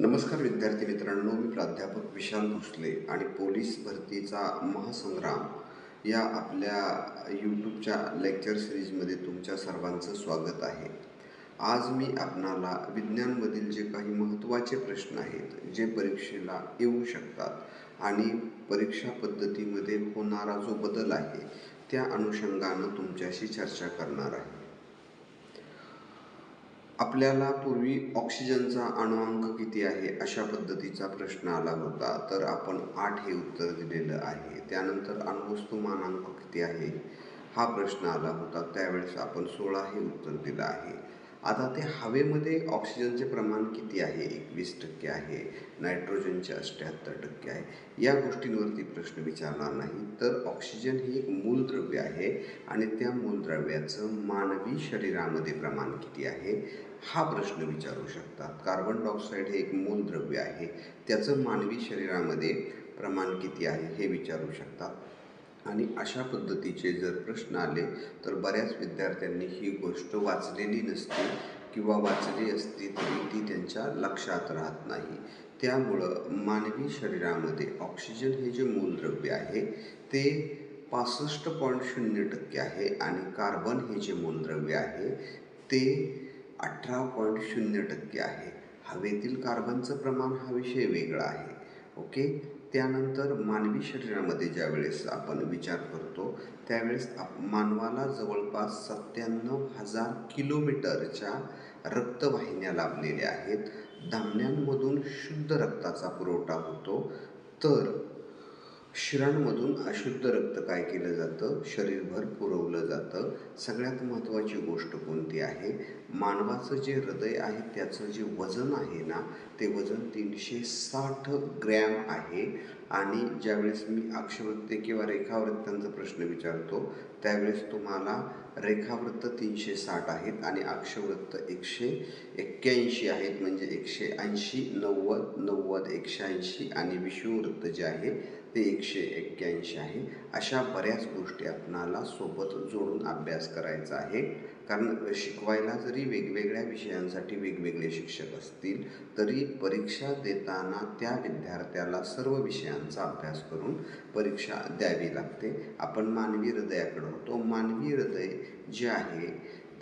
नमस्कार विद्यार्थी मित्रांनो मी प्राध्यापक विशाल भोसले आणि पोलीस भरतीचा महासंग्राम या आपल्या यूट्यूबच्या लेक्चर सिरीजमध्ये तुमच्या सर्वांचं स्वागत आहे. आज मी आपणाला विज्ञानमधील जे काही महत्त्वाचे प्रश्न आहेत जे परीक्षेला येऊ शकतात आणि परीक्षा पद्धतीमध्ये होणारा जो बदल आहे त्या अनुषंगानं तुमच्याशी चर्चा करणार आहे. आपल्याला पूर्वी ऑक्सिजनचा अणुअंक किती आहे अशा पद्धतीचा प्रश्न आला होता. तर आपण आठ हे उत्तर दिलेलं आहे. त्यानंतर अणुवस्तू मानांक किती आहे? हा प्रश्न आला होता. त्यावेळेस आपण सोळा हे उत्तर दिलं आहे. आता ते हवेमध्ये ऑक्सिजनचे प्रमाण किती आहे? एकवीस टक्के आहे. नायट्रोजनचे अठ्ठ्याहत्तर टक्के आहे. या गोष्टींवरती प्रश्न विचारणार नाही. तर ऑक्सिजन हे एक मूलद्रव्य आहे आणि त्या मूलद्रव्याचं मानवी शरीरामध्ये प्रमाण किती आहे? हा प्रश्न विचारू शकतात. कार्बन डायऑक्साईड हे एक मूलद्रव्य आहे. त्याचं मानवी शरीरामध्ये प्रमाण किती आहे हे विचारू शकतात. आणि अशा पद्धतीचे जर प्रश्न आले तर बऱ्याच विद्यार्थ्यांनी ही गोष्ट वाचलेली नसते किंवा वाचली असती तरी ती त्यांच्या लक्षात राहत नाही. त्यामुळं मानवी शरीरामध्ये ऑक्सिजन हे जे मूलद्रव्य आहे ते पासष्ट पॉईंट शून्य टक्के आहे आणि कार्बन हे जे मूलद्रव्य आहे ते अठरा पॉईंट शून्य टक्के आहे. हवेतील कार्बनचं प्रमाण हा विषय वेगळा आहे. ओके? त्यानंतर मानवी शरीरामध्ये ज्यावेळेस आपण विचार करतो त्यावेळेस आप मानवाला जवळपास सत्त्याण्णव हजार किलोमीटरच्या रक्तवाहिन्या लाभलेल्या आहेत. धामण्यांमधून शुद्ध रक्ताचा पुरवठा होतो. तर शिरांमधून अशुद्ध रक्त काय केलं जातं? शरीरभर पुरवलं जातं. सगळ्यात महत्त्वाची गोष्ट कोणती आहे? मानवाचं जे हृदय आहे त्याचं जे वजन आहे ना ते वजन तीनशे साठ ग्रॅम आहे. आणि ज्यावेळेस मी अक्षवृत्ते किंवा रेखावृत्तांचा प्रश्न विचारतो त्यावेळेस तुम्हाला रेखावृत्त तीनशे साठ आहेत आणि अक्षवृत्त एकशे एक्क्याऐंशी आहेत. म्हणजे एकशे ऐंशी नव्वद नव्वद एकशे ऐंशी आणि विषुववृत्त जे आहे ते एकशे एक्क्याऐंशी आहे. अशा बऱ्याच गोष्टी आपणाला सोबत जोडून अभ्यास करायचा आहे. कारण शिकवायला जरी वेगवेगळ्या विषयांसाठी वेगवेगळे शिक्षक असतील तरी परीक्षा देताना त्या विद्यार्थ्याला सर्व विषयां विषयांचा अभ्यास करून परीक्षा द्यावी लागते. आपण मानवी हृदयाकडं होतो. मानवी हृदय जे आहे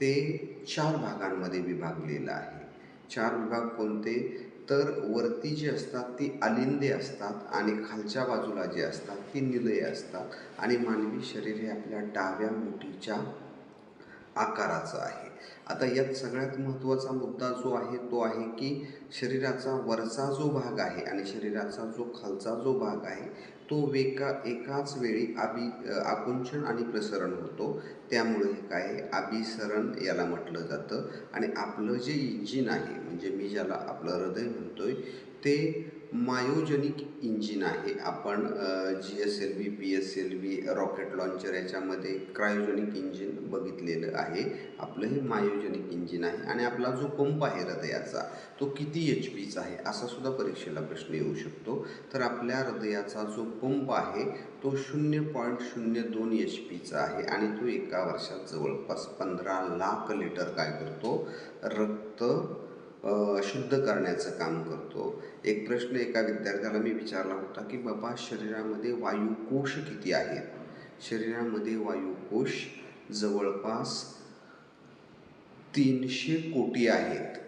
ते चार भागांमध्ये विभागलेलं आहे. चार विभाग कोणते? तर वरती जी असतात ती अलिंदे असतात आणि खालच्या बाजूला जे असतात ती निलये असतात. आणि मानवी शरीर हे आपल्या डाव्या मुठीच्या आकाराचं आहे. आता यात सगळ्यात महत्त्वाचा मुद्दा जो आहे तो आहे की शरीराचा वरचा जो भाग आहे आणि शरीराचा जो खालचा जो भाग आहे तो वेका एकाच वेळी आबी आकुंचन आणि प्रसरण होतो. त्यामुळे काय आहे? याला म्हटलं जातं. आणि आपलं जे इंजिन आहे म्हणजे मी ज्याला आपलं हृदय म्हणतो आहे ते मायोजनिक इंजिन आहे. आपण G S L V P S L V rocket launcher याच्यामध्ये क्रायोजनिक इंजिन बघितलेलं आहे. आपलं हे मायोजनिक इंजिन आहे आणि आपला जो पंप आहे हृदयाचा तो किती एच पीचा आहे असा सुद्धा परीक्षेला प्रश्न येऊ शकतो. तर आपल्या हृदयाचा जो पंप आहे तो शून्य पॉईंट शून्य दोन एच पीचा आहे आणि तो एका वर्षात जवळपास पंधरा लाख लिटर काय करतो? रक्त शुद्ध करण्याचं काम करतो. एक प्रश्न एका विद्यार्थ्याला मी विचारला होता की बाबा शरीरामध्ये वायुकोश किती आहेत? शरीरामध्ये वायुकोश जवळपास तीनशे कोटी आहेत.